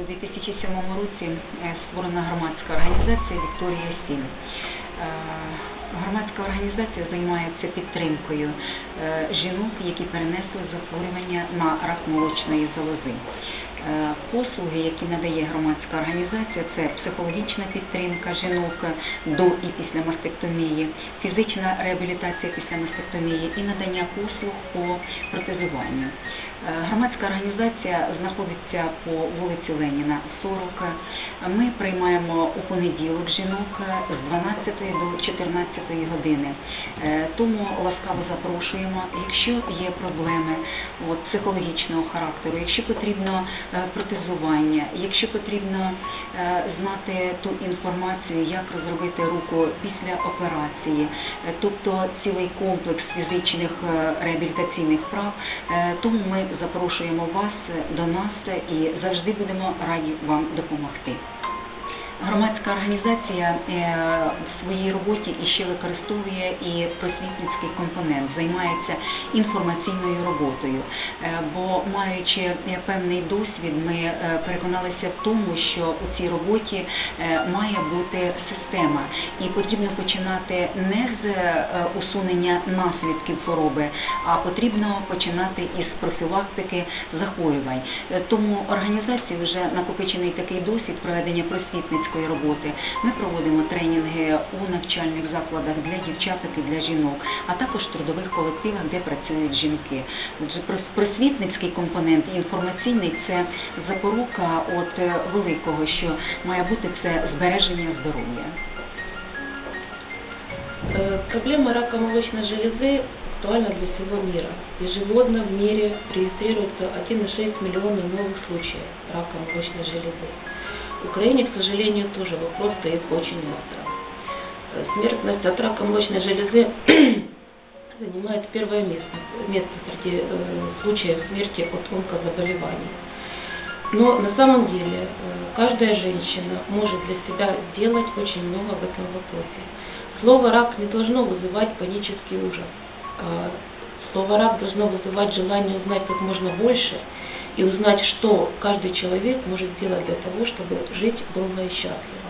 у 2007 році е, створена громадська організація Вікторія Сім. Е, Громадська організація займається підтримкою е, жінок, які перенесли захворювання на рак молочної залози. Е, Послуги, які надає громадська організація, це психологічна підтримка жінок до і після мастектомії, фізична реабілітація після мастектомії і надання послуг по протезуванню. Е, Громадська організація знаходиться по вулиці Леніна, 40. Ми приймаємо у понеділок жінок з 12 до 14 години. Е, Тому ласкаво запрошуємо, якщо є проблеми от, психологічного характеру, якщо потрібно протезування, якщо потрібно е, знати ту інформацію, як розробити руку після операції, е, тобто цілий комплекс фізичних е, реабілітаційних прав, е, тому ми запрошуємо вас е, до нас е, і завжди будемо раді вам допомогти. Громадська організація е, в своїй роботі іще використовує і просвітницький компонент, займається інформаційною роботою. Е, Бо маючи е, певний досвід, ми переконалися в тому, що у цій роботі має бути система, і потрібно починати не з усунення наслідків хвороби, а потрібно починати із профілактики захворювань. Тому організації вже накопичений такий досвід проведення просвітницької роботи. Ми проводимо тренінги у навчальних закладах для дівчаток і для жінок, а також в трудових колективах, де працюють жінки. Отже, просвітницький компонент і інформаційний це запорука от е, великого, що має бути це збереження здоров'я. Э, Проблема рака молочной железы актуальна для всего мира. Ежегодно в мире регистрируется 1,6 миллиона новых случаев рака молочной железы. В Украине, к сожалению, тоже вопрос стоит очень остро. Э, Смертность от рака молочной железы занимает первое место, место среди э, случаев смерти от онкозаболеваний. Но на самом деле э, каждая женщина может для себя сделать очень много в этом вопросе. Слово «рак» не должно вызывать панический ужас. Слово «рак» должно вызывать желание узнать как можно больше и узнать, что каждый человек может сделать для того, чтобы жить долго и счастливо.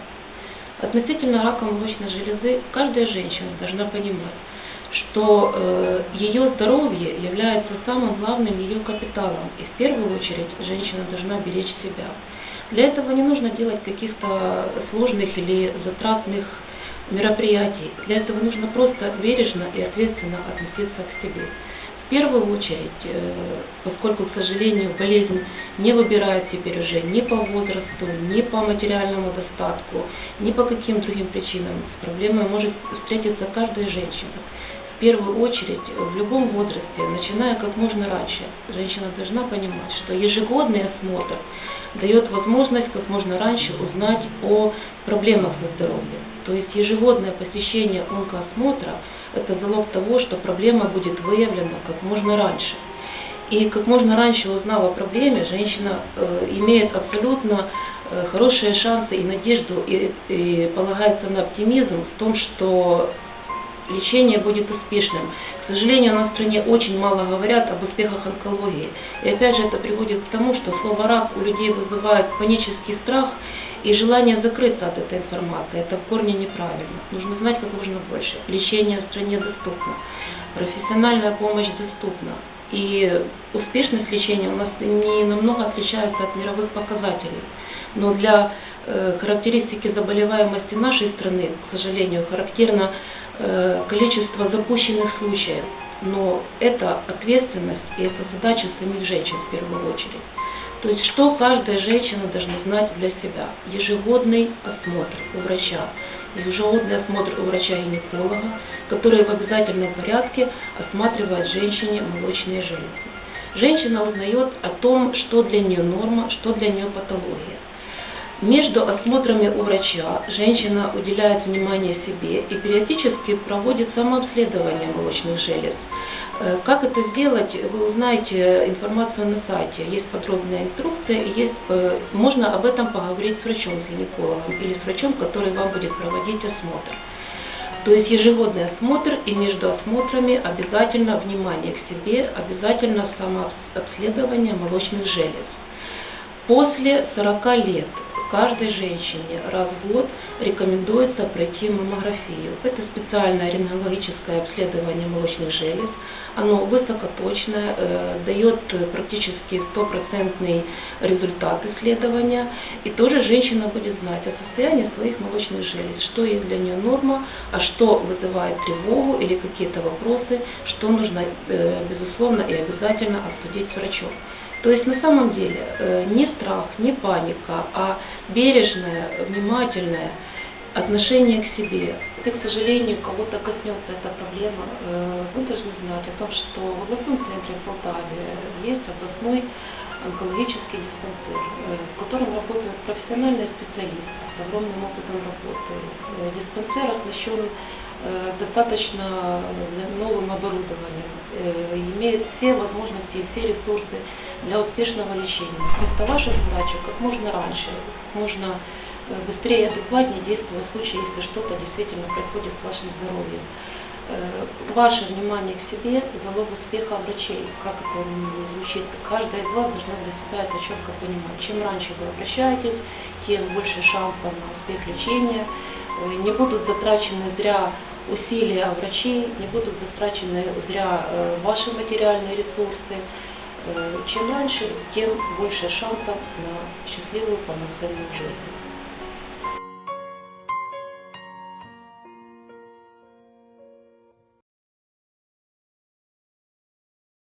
Относительно рака молочной железы каждая женщина должна понимать, что э, ее здоровье является самым главным ее капиталом, и в первую очередь женщина должна беречь себя. Для этого не нужно делать каких-то сложных или затратных мероприятий. Для этого нужно просто бережно и ответственно относиться к себе. В первую очередь, э, поскольку, к сожалению, болезнь не выбирает теперь уже ни по возрасту, ни по материальному достатку, ни по каким другим причинам, с проблемой может встретиться каждая женщина. В первую очередь, в любом возрасте, начиная как можно раньше, женщина должна понимать, что ежегодный осмотр дает возможность как можно раньше узнать о проблемах со здоровьем. То есть ежегодное посещение онкоосмотра – это залог того, что проблема будет выявлена как можно раньше. И как можно раньше узнав о проблеме, женщина э, имеет абсолютно э, хорошие шансы и надежду, и, и полагается на оптимизм в том, что лечение будет успешным. К сожалению, в стране очень мало говорят об успехах онкологии. И опять же это приводит к тому, что слово «рак» у людей вызывает панический страх и желание закрыться от этой информации. Это в корне неправильно. Нужно знать как можно больше. Лечение в стране доступно. Профессиональная помощь доступна. И успешность лечения у нас не намного отличается от мировых показателей. Но для э, характеристики заболеваемости нашей страны, к сожалению, характерно э, количество запущенных случаев. Но это ответственность и это задача самих женщин в первую очередь. То есть что каждая женщина должна знать для себя? Ежегодный осмотр у врача, ежегодный осмотр у врача-гинеколога, который в обязательном порядке осматривает женщине молочные железы. Женщина узнает о том, что для нее норма, что для нее патология. Между осмотрами у врача женщина уделяет внимание себе и периодически проводит самообследование молочных желез. Э, Как это сделать, вы узнаете информацию на сайте. Есть подробная инструкция, и есть, э, можно об этом поговорить с врачом, с гинекологом или с врачом, который вам будет проводить осмотр. То есть ежегодный осмотр и между осмотрами обязательно внимание к себе, обязательно самообследование молочных желез. После 40 лет каждой женщине раз в год рекомендуется пройти маммографию. Это специальное рентгенологическое обследование молочных желез. Оно высокоточное, э, дает практически стопроцентный результат исследования. И тоже женщина будет знать о состоянии своих молочных желез, что есть для нее норма, а что вызывает тревогу или какие-то вопросы, что нужно, э, безусловно, и обязательно обсудить с врачом. То есть на самом деле э, не страх, не паника, а бережное, внимательное отношение к себе. Если, к сожалению, кого-то коснется эта проблема, э, вы должны знать о том, что в областном центре в Полтаве есть областной онкологический диспансер, э, в котором работают профессиональные специалисты с огромным опытом работы. Э, Диспансер оснащен достаточно новым оборудованием, имеет все возможности и все ресурсы для успешного лечения. Просто ваша задача как можно раньше, как можно быстрее и адекватнее действовать в случае, если что-то действительно происходит с вашим здоровьем. Э, Ваше внимание к себе – залог успеха врачей. Как это звучит, каждая из вас должна для себя это четко понимать. Чем раньше вы обращаетесь, тем больше шансов на успех лечения. Э, Не будут затрачены зря усилия врачей, не будут затрачены зря э, ваши материальные ресурсы. Э, Чем раньше, тем больше шансов на счастливую полноценную жизнь.